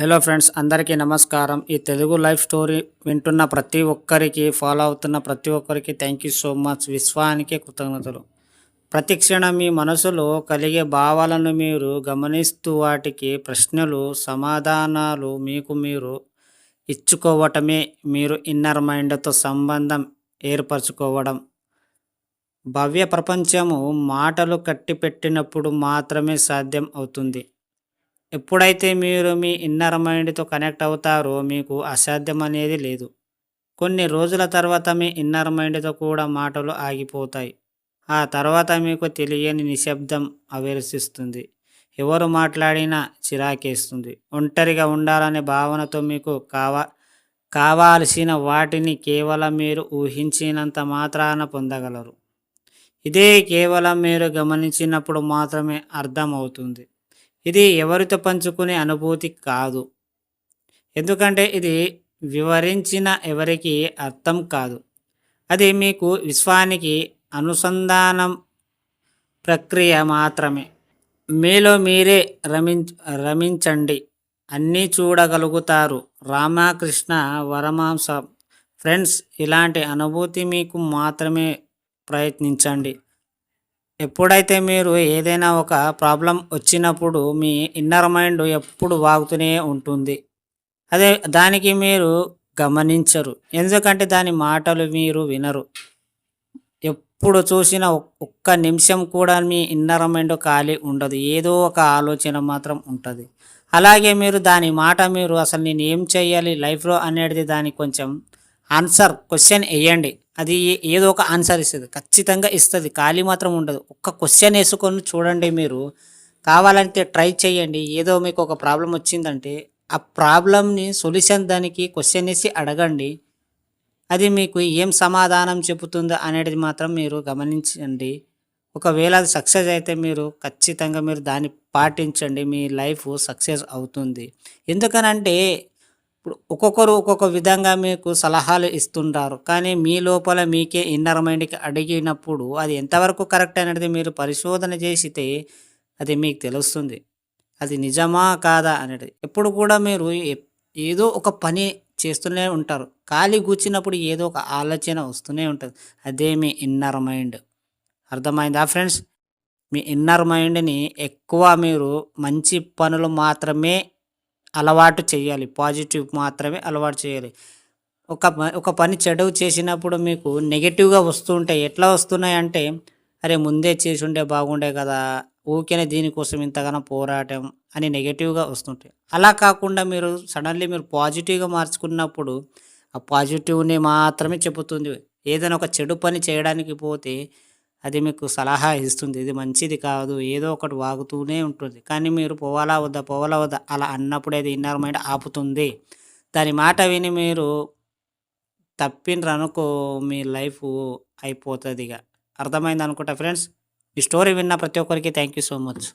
Hello friends అందరికీ నమస్కారం. ఈ తెలుగు లైఫ్ స్టోరీ వింటున్న ప్రతి ఒక్కరికి ఫాలో అవుతున్న ప్రతి ఒక్కరికి థ్యాంక్ యూ సో మచ్. విశ్వానికి కృతజ్ఞతలు. ప్రతి క్షణం మీ మనసులో కలిగే భావాలను మీరు గమనిస్తూ వాటికి ప్రశ్నలు సమాధానాలు మీకు మీరు ఇచ్చుకోవటమే. మీరు ఇన్నర్ మైండ్తో సంబంధం ఏర్పరచుకోవడం. భవ్య ప్రపంచము మాటలు కట్టిపెట్టినప్పుడు మాత్రమే సాధ్యం అవుతుంది. ఎప్పుడైతే మీరు మీ ఇన్నర్ మైండ్తో కనెక్ట్ అవుతారో మీకు అసాధ్యం అనేది లేదు. కొన్ని రోజుల తర్వాత మీ ఇన్నర్ మైండ్తో కూడా మాటలు ఆగిపోతాయి. ఆ తర్వాత మీకు తెలియని నిశ్శబ్దం ఆవిర్శిస్తుంది ఎవరు మాట్లాడినా చిరాకేస్తుంది. ఒంటరిగా ఉండాలనే భావనతో మీకు కావా కావాల్సిన వాటిని కేవలం మీరు ఊహించినంత మాత్రాన పొందగలరు. ఇదే కేవలం మీరు గమనించినప్పుడు మాత్రమే అర్థమవుతుంది. ఇది ఎవరితో పంచుకునే అనుభూతి కాదు. ఎందుకంటే ఇది వివరించిన ఎవరికి అర్థం కాదు. అది మీకు విశ్వానికి అనుసంధానం ప్రక్రియ మాత్రమే. మీలో మీరే రమించ రమించండి. అన్నీ చూడగలుగుతారు. రామకృష్ణ వరమాంస. ఫ్రెండ్స్ ఇలాంటి అనుభూతి మీకు మాత్రమే ప్రయత్నించండి. ఎప్పుడైతే మీరు ఏదైనా ఒక ప్రాబ్లం వచ్చినప్పుడు మీ ఇన్నర్ మైండ్ ఎప్పుడు వాగుతూనే ఉంటుంది. అదే దానికి మీరు గమనించరు. ఎందుకంటే దాని మాటలు మీరు వినరు. ఎప్పుడు చూసినా ఒక్క నిమిషం కూడా మీ ఇన్నర్ మైండ్ ఖాళీ ఉండదు. ఏదో ఒక ఆలోచన మాత్రం ఉంటుంది. అలాగే మీరు దాని మాట మీరు అసలు నేను ఏం చేయాలి లైఫ్లో అనేది దానికి కొంచెం ఆన్సర్ క్వశ్చన్ వేయండి అది ఏదో ఒక ఆన్సర్ ఇస్తుంది. ఖచ్చితంగా ఇస్తుంది. ఖాళీ మాత్రం ఉండదు. ఒక్క క్వశ్చన్ వేసుకొని చూడండి మీరు. కావాలంటే ట్రై చేయండి. ఏదో మీకు ఒక ప్రాబ్లం వచ్చిందంటే ఆ ప్రాబ్లమ్ని సొల్యూషన్ దానికి క్వశ్చన్ వేసి అడగండి. అది మీకు ఏం సమాధానం చెబుతుందో అనేది మాత్రం మీరు గమనించండి. ఒకవేళ అది సక్సెస్ అయితే మీరు ఖచ్చితంగా మీరు దాన్ని పాటించండి. మీ లైఫ్ సక్సెస్ అవుతుంది. ఎందుకనంటే ఇప్పుడు ఒక్కొక్కరు ఒక్కొక్క విధంగా మీకు సలహాలు ఇస్తుంటారు. కానీ మీ లోపల మీకే ఇన్నర్ మైండ్కి అడిగినప్పుడు అది ఎంతవరకు కరెక్ట్ అనేది మీరు పరిశోధన చేసితే అది మీకు తెలుస్తుంది. అది నిజమా కాదా అనేది. ఎప్పుడు కూడా మీరు ఏదో ఒక పని చేస్తూనే ఉంటారు. ఖాళీ కూర్చున్నప్పుడు ఏదో ఒక ఆలోచన వస్తూనే ఉంటుంది. అదే మీ ఇన్నర్ మైండ్ అర్థమైందా ఫ్రెండ్స్? మీ ఇన్నర్ మైండ్ని ఎక్కువ మీరు మంచి పనులు మాత్రమే అలవాటు చేయాలి. పాజిటివ్ మాత్రమే అలవాటు చేయాలి. ఒక ఒక పని చెడు చేసినప్పుడు మీకు నెగిటివ్గా వస్తుంటాయి ఎట్లా వస్తున్నాయి అంటే అరే ముందే చేసి ఉంటే బాగుండే కదా ఊరికేనే దీనికోసం ఇంతగానో పోరాటం అని నెగిటివ్గా వస్తుంటాయి. అలా కాకుండా మీరు సడన్లీ మీరు పాజిటివ్గా మార్చుకున్నప్పుడు ఆ పాజిటివ్ని మాత్రమే చెబుతుంది. ఏదైనా ఒక చెడు పని చేయడానికి పోతే అది మీకు సలహా ఇస్తుంది. ఇది మంచిది కాదు. ఏదో ఒకటి వాగుతూనే ఉంటుంది. కానీ మీరు పోవాలా వద్దా? పోవాలా వద్దా? అలా అన్నప్పుడు అది ఇన్నర్ మైండ్ ఆపుతుంది. దాని మాట విని మీరు తప్పినరు అనుకో మీ లైఫ్ అయిపోతుంది ఇక అర్థమైంది అనుకుంటా ఫ్రెండ్స్? ఈ స్టోరీ విన్న ప్రతి ఒక్కరికి థ్యాంక్ యూ సో మచ్.